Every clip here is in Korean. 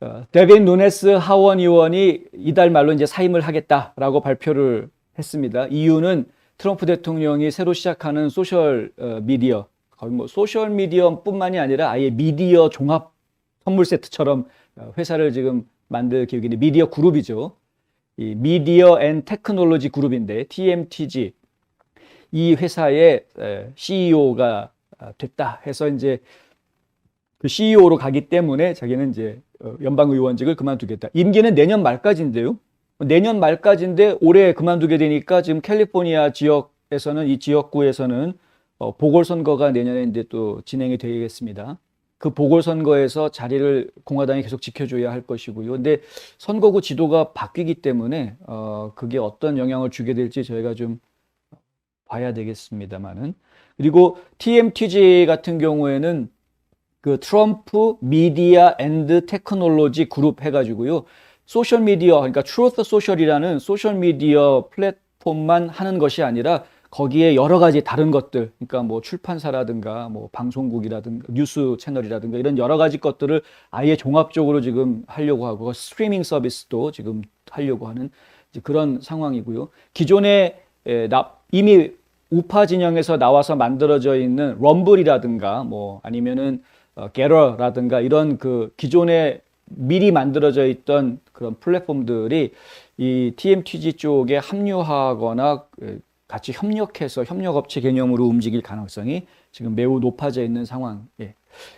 어, 데빈 누네스 하원 의원이 이달 말로 이제 사임을 하겠다라고 발표를 했습니다. 이유는 트럼프 대통령이 새로 시작하는 소셜 어, 미디어, 거의 뭐 소셜 미디어뿐만이 아니라 아예 미디어 종합 선물 세트처럼 어, 회사를 지금 만들 계획인데 미디어 그룹이죠. 이 미디어 앤 테크놀로지 그룹인데 TMTG 이 회사의 에, CEO가 됐다 해서 이제 그 CEO로 가기 때문에 자기는 이제 어, 연방 의원직을 그만두겠다. 임기는 내년 말까지인데요. 내년 말까지인데 올해 그만두게 되니까 지금 캘리포니아 지역에서는 이 지역구에서는 어, 보궐선거가 내년에 이제 또 진행이 되겠습니다. 그 보궐선거에서 자리를 공화당이 계속 지켜줘야 할 것이고요. 근데 선거구 지도가 바뀌기 때문에 어, 그게 어떤 영향을 주게 될지 저희가 좀 봐야 되겠습니다만은 그리고 TMTG 같은 경우에는 그 트럼프 미디어 앤드 테크놀로지 그룹 해가지고요. 소셜 미디어, 그러니까 트루스 소셜이라는 소셜 미디어 플랫폼만 하는 것이 아니라 거기에 여러 가지 다른 것들, 그러니까 뭐 출판사라든가 뭐 방송국이라든가 뉴스 채널이라든가 이런 여러 가지 것들을 아예 종합적으로 지금 하려고 하고 스트리밍 서비스도 지금 하려고 하는 그런 상황이고요. 기존에 에, 나, 이미 우파 진영에서 나와서 만들어져 있는 럼블이라든가 뭐 아니면은 어, 게러라든가 이런 그 기존에 미리 만들어져 있던 그런 플랫폼들이 이 TMTG 쪽에 합류하거나 그 같이 협력해서 협력업체 개념으로 움직일 가능성이 지금 매우 높아져 있는 상황. 예.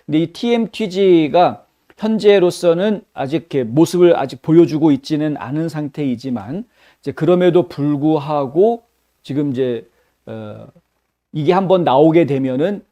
근데 이 TMTG가 현재로서는 아직 모습을 아직 보여주고 있지는 않은 상태이지만 이제 그럼에도 불구하고 지금 이제 어, 이게 한번 나오게 되면은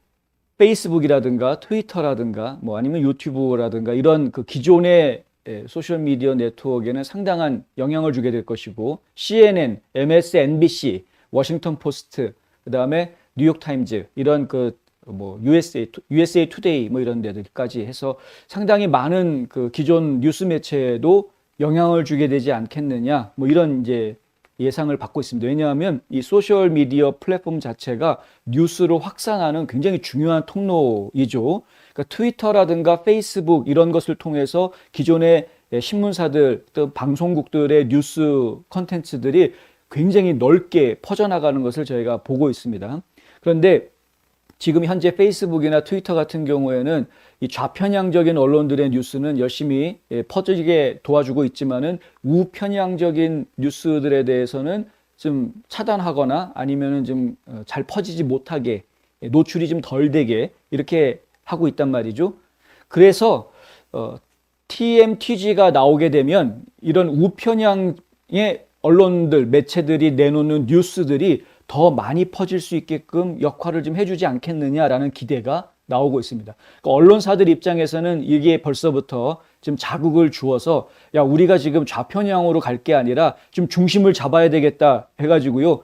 페이스북이라든가 트위터라든가 뭐 아니면 유튜브라든가 이런 그 기존의 예, 소셜 미디어 네트워크에는 상당한 영향을 주게 될 것이고 CNN, MSNBC, 워싱턴 포스트, 그다음에 뉴욕 타임즈 이런 그 뭐 USA USA 투데이 뭐 이런 데들까지 해서 상당히 많은 그 기존 뉴스 매체에도 영향을 주게 되지 않겠느냐 뭐 이런 이제 예상을 받고 있습니다. 왜냐하면 이 소셜 미디어 플랫폼 자체가 뉴스로 확산하는 굉장히 중요한 통로이죠. 그러니까 트위터라든가 페이스북 이런 것을 통해서 기존의 신문사들 또 방송국들의 뉴스 컨텐츠들이 굉장히 넓게 퍼져나가는 것을 저희가 보고 있습니다. 그런데 지금 현재 페이스북이나 트위터 같은 경우에는 이 좌편향적인 언론들의 뉴스는 열심히 예, 퍼지게 도와주고 있지만은 우편향적인 뉴스들에 대해서는 좀 차단하거나 아니면은 좀 어, 잘 퍼지지 못하게 예, 노출이 좀 덜 되게 이렇게 하고 있단 말이죠. 그래서 어, TMTG가 나오게 되면 이런 우편향의 언론들, 매체들이 내놓는 뉴스들이 더 많이 퍼질 수 있게끔 역할을 좀 해주지 않겠느냐라는 기대가 나오고 있습니다. 그러니까 언론사들 입장에서는 이게 벌써부터 좀 자극을 주어서 야 우리가 지금 좌편향으로 갈 게 아니라 좀 중심을 잡아야 되겠다 해가지고요.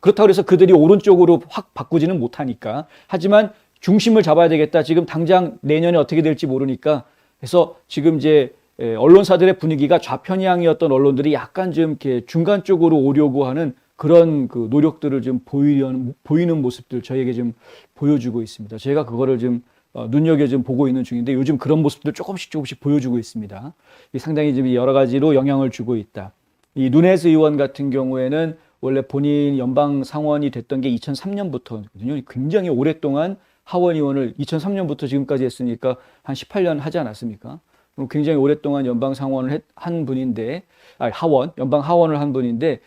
그렇다고 해서 그들이 오른쪽으로 확 바꾸지는 못하니까 하지만 중심을 잡아야 되겠다. 지금 당장 내년에 어떻게 될지 모르니까 그래서 지금 이제 에, 언론사들의 분위기가 좌편향이었던 언론들이 약간 좀 이렇게 중간 쪽으로 오려고 하는 그런 그 노력들을 좀 보이려는 보이는 모습들 저에게 좀 보여주고 있습니다. 제가 그거를 좀 어, 눈여겨 좀 보고 있는 중인데 요즘 그런 모습들 조금씩 조금씩 보여주고 있습니다. 이 상당히 좀 여러 가지로 영향을 주고 있다. 이 누네스 의원 같은 경우에는 원래 본인 연방 상원이 됐던 게 2003년부터거든요. 굉장히 오랫동안 하원 의원을 2003년부터 지금까지 했으니까 한 18년 하지 않았습니까? 그럼 굉장히 오랫동안 연방 상원을 했- 한 분인데, 아 하원, 연방 하원을 한 분인데,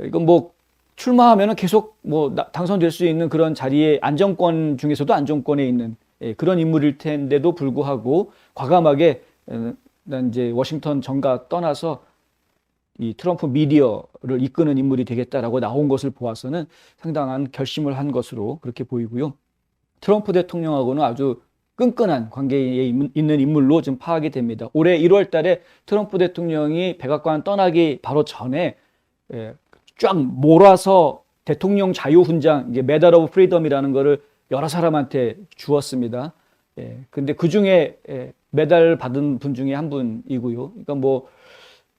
이건 뭐 출마하면은 계속 뭐 나- 당선될 수 있는 그런 자리에 안정권 중에서도 안정권에 있는 예, 그런 인물일 텐데도 불구하고 과감하게 어, 난 이제 워싱턴 정가 떠나서 이 트럼프 미디어를 이끄는 인물이 되겠다라고 나온 것을 보아서는 상당한 결심을 한 것으로 그렇게 보이고요. 트럼프 대통령하고는 아주 끈끈한 관계에 있는 인물로 좀 파악이 됩니다. 올해 1월 달에 트럼프 대통령이 백악관 떠나기 바로 전에 예, 쫙 몰아서 대통령 자유훈장, 이게 메달 오브 프리덤이라는 거를 여러 사람한테 주었습니다. 예, 근데 그 중에 예, 메달 받은 분 중에 한 분이고요. 그러니까 뭐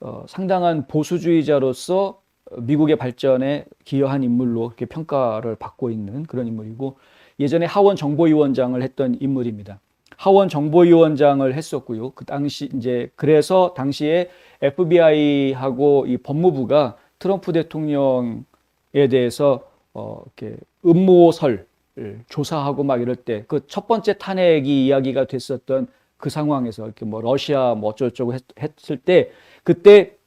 어, 상당한 보수주의자로서 미국의 발전에 기여한 인물로 이렇게 평가를 받고 있는 그런 인물이고 예전에 하원 정보위원장을 했던 인물입니다. 하원 정보위원장을 했었고요. 그 당시 이제 그래서 당시에 FBI하고 이 법무부가 트럼프 대통령에 대해서 어 이렇게 음모설 조사하고 막 이럴 때 그 첫 번째 탄핵이 이야기가 됐었던 그 상황에서 이렇게 뭐 러시아 뭐 어쩌고저쩌고 했, 했을 때 그때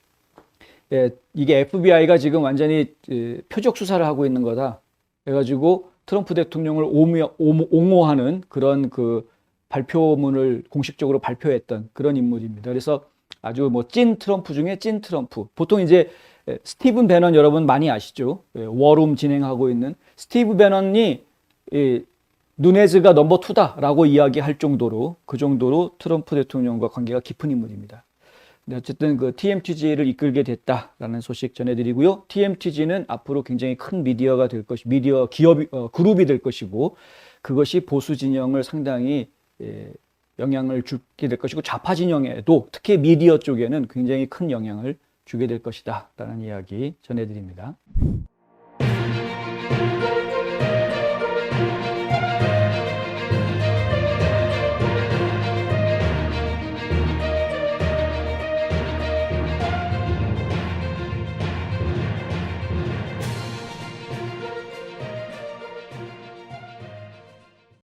예, 이게 FBI가 지금 완전히 예, 표적 수사를 하고 있는 거다. 그래가지고 트럼프 대통령을 오모, 오모, 옹호하는 그런 그 발표문을 공식적으로 발표했던 그런 인물입니다. 그래서 아주 뭐 찐 트럼프 중에 찐 트럼프. 보통 이제 예, 스티븐 배넌 여러분 많이 아시죠? 예, 워룸 진행하고 있는 스티브 배넌이 이 누네즈가 넘버 투다라고 이야기할 정도로 그 정도로 트럼프 대통령과 관계가 깊은 인물입니다. 네, 어쨌든 그 TMTG를 이끌게 됐다라는 소식 전해드리고요. TMTG는 앞으로 굉장히 큰 미디어가 될 것이 미디어 기업 어, 그룹이 될 것이고 그것이 보수 진영을 상당히 예, 영향을 주게 될 것이고 좌파 진영에도 특히 미디어 쪽에는 굉장히 큰 영향을 주게 될 것이다. 라는 이야기 전해드립니다.